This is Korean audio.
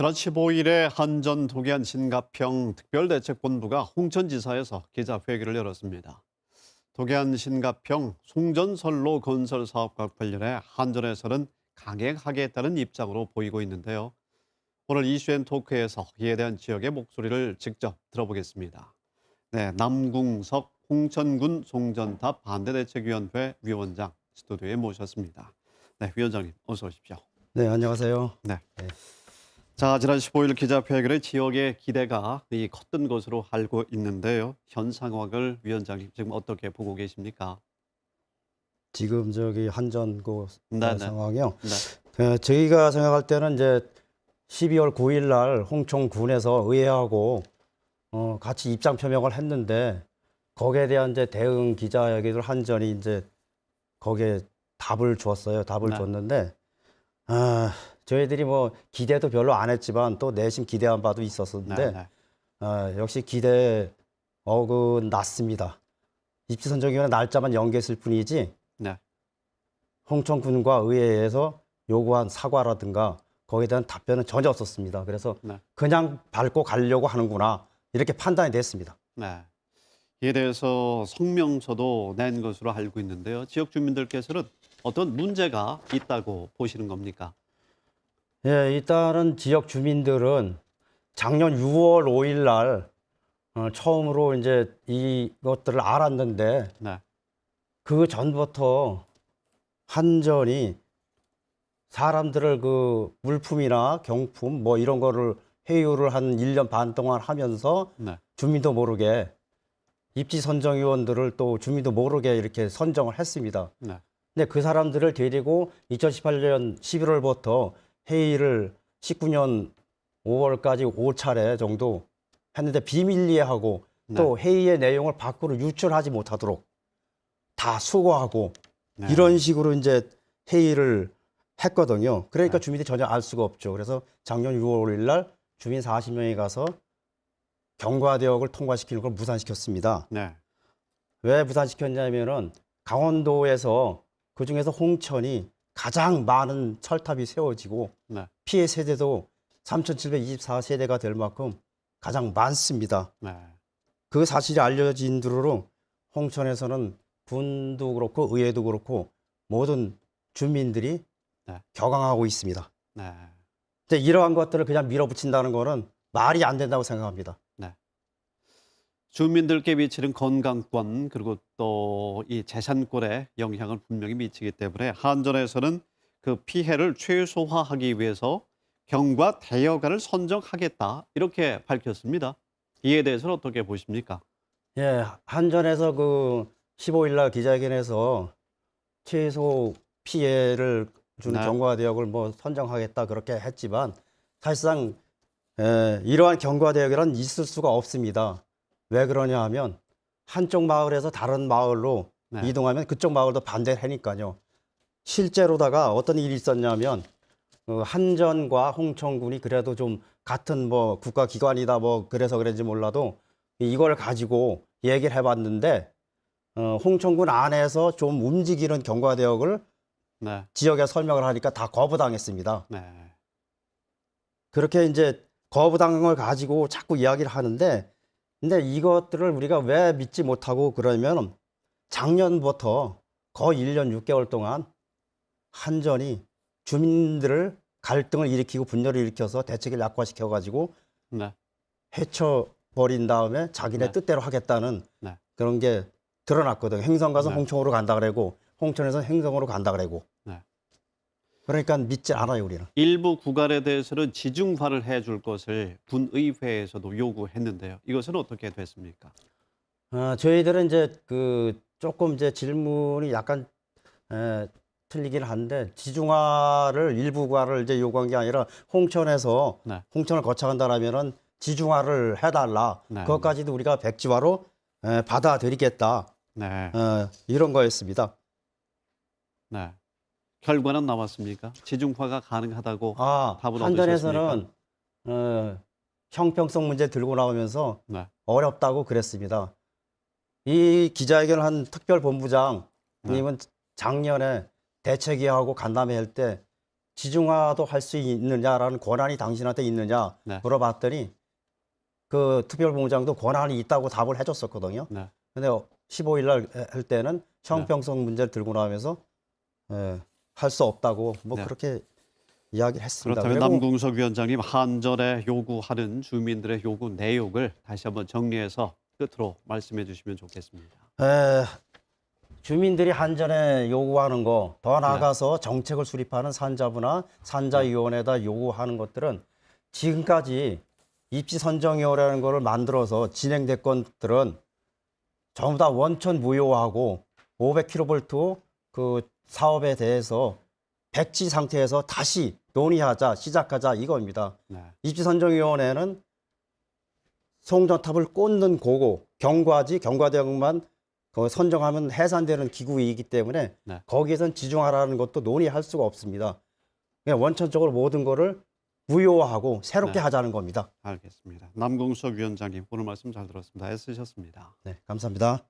지난 15일에 한전 도기한 신가평 특별대책본부가 홍천지사에서 기자회견을 열었습니다. 도기한 신가평 송전선로 건설 사업과 관련해 한전에서는 강행하겠다는 입장으로 보이고 있는데요. 오늘 이슈앤 토크에서 이에 대한 지역의 목소리를 직접 들어보겠습니다. 네, 남궁석 홍천군 송전탑 반대대책위원회 위원장 스튜디오에 모셨습니다. 네, 위원장님 어서 오십시오. 네, 안녕하세요. 자, 지난 15일 기자회견에 지역의 기대가 이 컸던 것으로 알고 있는데요. 현 상황을 위원장님 지금 어떻게 보고 계십니까? 지금 저기 한전고 네, 네. 상황이요. 네, 어, 저희가 생각할 때는 이제 12월 9일 날 홍천군에서 의회하고 어, 같이 입장 표명을 했는데 거기에 대한 이제 대응 기자회견을 한전이 이제 거기에 답을 줬어요. 답을 네. 줬는데 아, 저희들이 뭐 기대도 별로 안 했지만 또 내심 기대한 바도 있었었는데 네, 네. 아, 역시 기대에 어긋났습니다. 입지선정위원회 날짜만 연기했을 뿐이지 네. 홍천군과 의회에서 요구한 사과라든가 거기에 대한 답변은 전혀 없었습니다. 그래서 네. 그냥 밟고 가려고 하는구나 이렇게 판단이 됐습니다. 네. 이에 대해서 성명서도 낸 것으로 알고 있는데요. 지역 주민들께서는 어떤 문제가 있다고 보시는 겁니까? 예, 일단은 지역 주민들은 작년 6월 5일 날 어, 처음으로 이제 이것들을 알았는데 네. 그 전부터 한전이 사람들을 그 물품이나 경품 뭐 이런 거를 회유를 한 1년 반 동안 하면서 네. 주민도 모르게 입지 선정 위원들을 또 주민도 모르게 이렇게 선정을 했습니다. 네. 근데 그 사람들을 데리고 2018년 11월부터 회의를 19년 5월까지 5차례 정도 했는데 비밀리에 하고 또 회의의 내용을 밖으로 유출하지 못하도록 다 수거하고 네. 이런 식으로 이제 회의를 했거든요. 그러니까 네. 주민들이 전혀 알 수가 없죠. 그래서 작년 6월 5일 날 주민 40명이 가서 경과대역을 통과시키는 걸 무산시켰습니다. 네. 왜 무산시켰냐면은 강원도에서 그 중에서 홍천이 가장 많은 철탑이 세워지고 네. 피해 세대도 3,724세대가 될 만큼 가장 많습니다. 네. 그 사실이 알려진 뒤로 홍천에서는 군도 그렇고 의회도 그렇고 모든 주민들이 네. 격앙하고 있습니다. 네. 근데 이러한 것들을 그냥 밀어붙인다는 거는 말이 안 된다고 생각합니다. 주민들께 미치는 건강권 그리고 또 이 재산권에 영향을 분명히 미치기 때문에 한전에서는 그 피해를 최소화하기 위해서 경과 대여가를 선정하겠다 이렇게 밝혔습니다. 이에 대해서는 어떻게 보십니까? 예, 한전에서 그 15일 날 기자회견에서 최소 피해를 주는 네. 경과 대역을 뭐 선정하겠다 그렇게 했지만 사실상 에, 이러한 경과 대역이란 있을 수가 없습니다. 왜 그러냐 하면 한쪽 마을에서 다른 마을로 네. 이동하면 그쪽 마을도 반대를 하니까요. 실제로다가 어떤 일이 있었냐면 어, 한전과 홍천군이 그래도 좀 같은 뭐 국가기관이다 뭐 그래서 그런지 몰라도 이걸 가지고 얘기를 해봤는데 어, 홍천군 안에서 좀 움직이는 경과대역을 네. 지역에 설명을 하니까 다 거부당했습니다. 네. 그렇게 이제 거부당한 걸 가지고 자꾸 이야기를 하는데 근데 이것들을 우리가 왜 믿지 못하고 그러면 작년부터 거의 1년 6개월 동안 한전이 주민들을 갈등을 일으키고 분열을 일으켜서 대책을 약화시켜 가지고 네. 해쳐 버린 다음에 자기네 네. 뜻대로 하겠다는 네. 그런 게 드러났거든요. 행성 가서 네. 홍천으로 간다 그러고 홍천에서 행성으로 간다 그러고. 네. 그러니까 믿지 않아요, 우리는. 일부 구간에 대해서는 지중화를 해줄 것을 군의회에서도 요구했는데요. 이것은 어떻게 됐습니까? 어, 저희들은 이제 그 조금 이제 질문이 약간 에, 틀리긴 한데 지중화를 일부 구간을 이제 요구한 게 아니라 홍천에서 네. 홍천을 거쳐간다라면은 지중화를 해달라. 네. 그것까지도 우리가 백지화로 에, 받아들이겠다. 네. 어, 이런 거였습니다. 네. 결과는 나왔습니까? 지중화가 가능하다고 아, 답은 한전에서는 어, 형평성 문제 들고 나오면서 네. 어렵다고 그랬습니다. 이 기자회견을 한 특별본부장님은 작년에 대책위하고 간담회 할 때 지중화도 할 수 있느냐라는 권한이 당신한테 있느냐 네. 물어봤더니 그 특별본부장도 권한이 있다고 답을 해줬었거든요. 네. 근데 15일 날 할 때는 형평성 문제를 들고 나오면서 할 수 없다고 뭐 네. 그렇게 이야기를 했습니다. 그렇다면 남궁석 위원장님 한전에 요구하는 주민들의 요구 내용을 다시 한번 정리해서 끝으로 말씀해 주시면 좋겠습니다. 에, 주민들이 한전에 요구하는 거 더 나아가서 정책을 수립하는 산자부나 산자위원회에다 요구하는 것들은 지금까지 입지선정위원회라는 거를 만들어서 진행된 것들은 전부 다 원천 무효하고 500kV 그 사업에 대해서 백지 상태에서 다시 논의하자 시작하자 이겁니다. 네. 입지선정위원회는 송전탑을 꽂는 고고 경과지 경과대역만 그 선정하면 해산되는 기구이기 때문에 네. 거기에선 지중하라는 것도 논의할 수가 없습니다. 원천적으로 모든 거를 무효화하고 새롭게 네. 하자는 겁니다. 알겠습니다. 남궁석 위원장님 오늘 말씀 잘 들었습니다. 애쓰셨습니다. 네, 감사합니다.